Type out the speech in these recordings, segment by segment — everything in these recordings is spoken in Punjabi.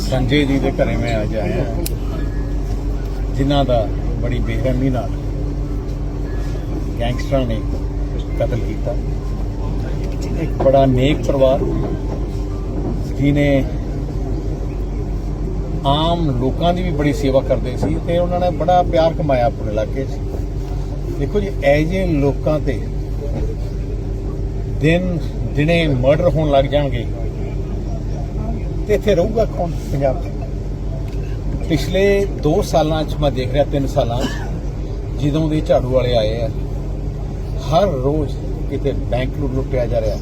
ਸੰਜੇ ਜੀ ਦੇ ਘਰੇ ਮੈਂ ਅੱਜ ਆਇਆ ਜਿਨ੍ਹਾਂ ਦਾ ਬੜੀ ਬੇਰਹਿਮੀ ਨਾਲ ਗੈਂਗਸਟਰਾਂ ਨੇ ਕਤਲ ਕੀਤਾ। ਇੱਕ ਬੜਾ ਨੇਕ ਪਰਿਵਾਰ ਜਿਨੇ ਆਮ ਲੋਕਾਂ ਦੀ ਵੀ ਬੜੀ ਸੇਵਾ ਕਰਦੇ ਸੀ ਤੇ ਉਹਨਾਂ ਨੇ ਬੜਾ ਪਿਆਰ ਕਮਾਇਆ ਆਪਣੇ ਇਲਾਕੇ 'ਚ। ਦੇਖੋ ਜੀ ਐਜੇ ਲੋਕਾਂ ਤੇ ਦਿਨ ਦਿਨੇ ਮਰਡਰ ਹੋਣ ਲੱਗ ਜਾਣਗੇ ਤੇ ਇੱਥੇ ਰਹੂਗਾ ਕੌਣ ਪੰਜਾਬ 'ਚ? ਪਿਛਲੇ 2 ਸਾਲਾਂ 'ਚ ਮੈਂ ਦੇਖ ਰਿਹਾ 3 ਸਾਲਾਂ 'ਚ, ਜਦੋਂ ਦੇ ਝਾੜੂ ਵਾਲੇ ਆਏ ਆ, ਹਰ ਰੋਜ਼ ਕਿਤੇ ਬੈਂਕ ਨੂੰ ਲੁੱਟਿਆ ਜਾ ਰਿਹਾ,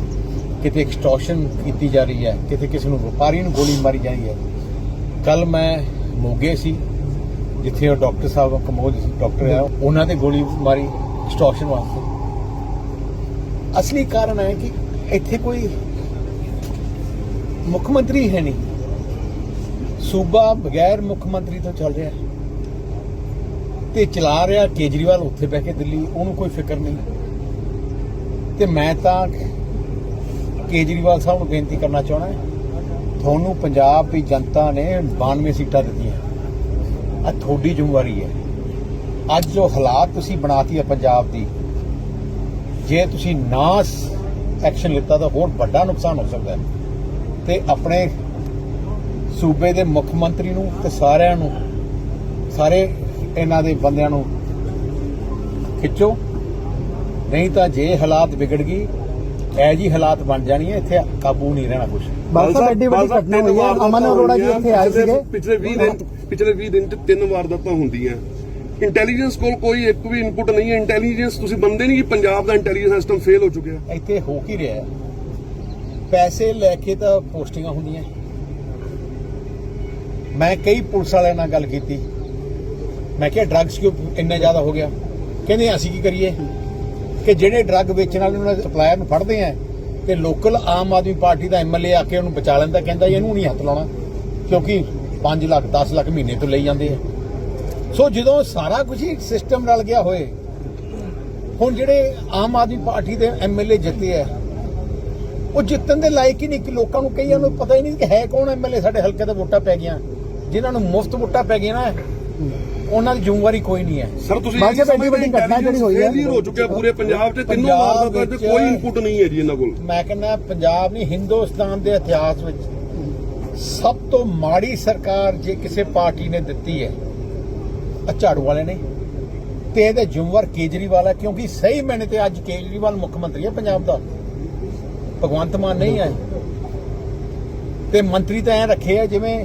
ਕਿਤੇ ਐਕਸਟੋਰਸ਼ਨ ਕੀਤੀ ਜਾ ਰਹੀ ਹੈ, ਕਿਤੇ ਕਿਸੇ ਨੂੰ ਵਪਾਰੀ ਨੂੰ ਗੋਲੀ ਮਾਰੀ ਜਾ ਰਹੀ ਹੈ। ਕੱਲ ਮੈਂ ਮੋਗੇ ਸੀ, ਜਿੱਥੇ ਉਹ ਡਾਕਟਰ ਸਾਹਿਬ ਕਮੋਜ ਡਾਕਟਰ ਆ, ਉਹਨਾਂ ਤੇ ਗੋਲੀ ਮਾਰੀ ਐਕਸਟੋਰਸ਼ਨ ਵਾਸਤੇ। ਅਸਲੀ ਕਾਰਨ ਹੈ ਕਿ ਇੱਥੇ ਕੋਈ ਮੁੱਖ ਮੰਤਰੀ ਹੈ ਨਹੀਂ। ਸੂਬਾ ਬਗੈਰ ਮੁੱਖ ਮੰਤਰੀ ਤੋਂ ਚੱਲ ਰਿਹਾ। ਤੇ ਚਲਾ ਰਿਹਾ ਕੇਜਰੀਵਾਲ ਉੱਥੇ ਬਹਿ ਕੇ ਦਿੱਲੀ, ਉਹਨੂੰ ਕੋਈ ਫਿਕਰ ਨਹੀਂ। ਤੇ ਮੈਂ ਤਾਂ ਕੇਜਰੀਵਾਲ ਸਾਹਿਬ ਨੂੰ ਬੇਨਤੀ ਕਰਨਾ ਚਾਹਣਾ ਤੁਹਾਨੂੰ ਪੰਜਾਬ ਦੀ ਜਨਤਾ ਨੇ 92 ਸੀਟਾਂ ਦਿੱਤੀਆਂ। ਆ ਤੁਹਾਡੀ ਜ਼ਿੰਮੇਵਾਰੀ ਹੈ। ਅੱਜ ਜੋ ਹਾਲਾਤ ਤੁਸੀਂ ਬਣਾਤੀ ਹੈ ਪੰਜਾਬ ਦੀ, ਜੇ ਤੁਸੀਂ ਨਾ ਐਕਸ਼ਨ ਲਿੱਤਾ ਤਾਂ ਹੋਰ ਵੱਡਾ ਨੁਕਸਾਨ ਹੋ ਸਕਦਾ ਹੈ। ਤੇ ਆਪਣੇ ਸੂਬੇ ਦੇ ਮੁੱਖ ਮੰਤਰੀ ਨੂੰ ਤੇ ਸਾਰਿਆਂ ਨੂੰ ਸਾਰੇ ਇਹਨਾਂ ਦੇ ਬੰਦਿਆਂ ਨੂੰ ਖਿੱਚੋ। ਨਹੀਂ ਤਾਂ ਜੇ ਹਾਲਾਤ ਵਿਗੜ ਗਈ ਐ ਜੀ ਹਾਲਾਤ ਬਣ ਜਾਣੀ ਹੈ ਇੱਥੇ ਕਾਬੂ ਨਹੀਂ ਰਹਿਣਾ ਕੁਝ ਬਾਲ ਸਾਹਿਬ ਐਡੀ ਵੱਡੀ ਘਟਨਾ ਹੋਈ ਹੈ। ਅਮਨ ਅਰੋੜਾ ਜੀ ਇੱਥੇ ਆਏ ਸੀਗੇ। ਪਿਛਲੇ 20 ਦਿਨ ਪਿਛਲੇ 20 ਦਿਨ ਚ ਤਿੰਨ ਵਾਰਦਾਤਾਂ ਹੁੰਦੀਆਂ। ਇੰਟੈਲੀਜੈਂਸ ਕੋਲ ਕੋਈ ਇੱਕ ਵੀ ਇਨਪੁਟ ਨਹੀਂ ਹੈ। ਇੰਟੈਲੀਜੈਂਸ ਤੁਸੀਂ ਬੰਦੇ ਨਹੀਂ ਕਿ ਪੰਜਾਬ ਦਾ ਇੰਟੈਲੀਜੈਂਸ ਸਿਸਟਮ ਫੇਲ ਹੋ ਚੁੱਕਿਆ। ਇੱਥੇ ਹੋ ਕੀ ਰਿਹਾ ਹੈ? ਪੈਸੇ ਲੈ ਕੇ ਤਾਂ ਪੋਸਟਿੰਗਾਂ ਹੁੰਦੀਆਂ। ਮੈਂ ਕਈ ਪੁਲਿਸ ਵਾਲਿਆਂ ਨਾਲ ਗੱਲ ਕੀਤੀ। ਮੈਂ ਕਿਹਾ ਡਰੱਗਸ ਕਿਉਂ ਇੰਨਾ ਜ਼ਿਆਦਾ ਹੋ ਗਿਆ? ਕਹਿੰਦੇ, ਅਸੀਂ ਕੀ ਕਰੀਏ? ਕਿ ਜਿਹੜੇ ਡਰੱਗ ਵੇਚਣ ਵਾਲੇ ਉਹਨਾਂ ਦੇ ਸਪਲਾਇਰ ਨੂੰ ਫੜਦੇ ਆ, ਤੇ ਲੋਕਲ ਆਮ ਆਦਮੀ ਪਾਰਟੀ ਦਾ ਐਮਐਲਏ ਆ ਕੇ ਉਹਨੂੰ ਬਚਾ ਲੈਂਦਾ, ਕਹਿੰਦਾ ਇਹਨੂੰ ਨਹੀਂ ਹੱਥ ਲਾਉਣਾ, ਕਿਉਂਕਿ 5 ਲੱਖ 10 ਲੱਖ ਮਹੀਨੇ ਤੋਂ ਲਈ ਜਾਂਦੇ ਆ। ਸੋ ਜਦੋਂ ਸਾਰਾ ਕੁਝ ਹੀ ਸਿਸਟਮ ਰਲ ਗਿਆ ਹੋਏ, ਹੁਣ ਜਿਹੜੇ ਆਮ ਆਦਮੀ ਪਾਰਟੀ ਦੇ ਐਮਐਲਏ ਜਿੱਤੇ ਆ ਉਹ ਜਿੱਤਣ ਦੇ ਲਾਇਕ ਹੀ ਨਹੀਂ ਕਿ ਲੋਕਾਂ ਨੂੰ ਕਈਆਂ ਨੂੰ ਪਤਾ ਹੀ ਨਹੀਂ ਕਿ ਹੈ ਕੌਣ ਐਮਐਲਏ ਸਾਡੇ ਹਲਕੇ ਤੇ ਵੋਟਾਂ ਪੈ ਗਈਆਂ। ਜਿਨ੍ਹਾਂ ਨੂੰ ਮੁਫਤ ਵੋਟਾਂ ਪੈ ਗਈਆਂ ਨਾ ਉਹਨਾਂ ਦੀ ਜ਼ਿੰਮੇਵਾਰੀ ਕੋਈ ਨਹੀਂ ਹੈ। ਸਰ ਤੁਸੀਂ ਸਾਹਿਬ, ਐਡੀ ਵੱਡੀ ਘਟਨਾ ਜਿਹੜੀ ਹੋਈ ਹੈ। ਹੋ ਚੁੱਕਿਆ ਪੂਰੇ ਪੰਜਾਬ 'ਚ ਤਿੰਨੋਂ 'ਚ ਵਿੱਚ- ਕੋਈ ਇਨਪੁਟ ਨਹੀਂ ਹੈ ਜੀ ਇਹਨਾਂ ਕੋਲ। ਮੈਂ ਕਹਿੰਦਾ ਪੰਜਾਬ ਨਹੀਂ ਹਿੰਦੁਸਤਾਨ ਦੇ ਇਤਿਹਾਸ ਵਿੱਚ ਸਭ ਤੋਂ ਮਾੜੀ ਸਰਕਾਰ ਜੇ ਕਿਸੇ ਪਾਰਟੀ ਨੇ ਦਿੱਤੀ ਹੈ ਆ ਝਾੜੂ ਵਾਲੇ ਨੇ। ਤੇ ਇਹਦੇ ਜ਼ਿੰਮੇਵਾਰ ਕੇਜਰੀਵਾਲ ਹੈ ਕਿਉਂਕਿ ਸਹੀ ਮੈਨੇ ਤੇ ਅੱਜ ਕੇਜਰੀਵਾਲ ਮੁੱਖ ਮੰਤਰੀ ਹੈ ਪੰਜਾਬ ਦਾ। ਭਗਵੰਤ ਮਾਨ ਨਹੀਂ ਹੈ ਤੇ ਮੰਤਰੀ ਤਾਂ ਐ ਰੱਖੇ ਆ ਜਿਵੇਂ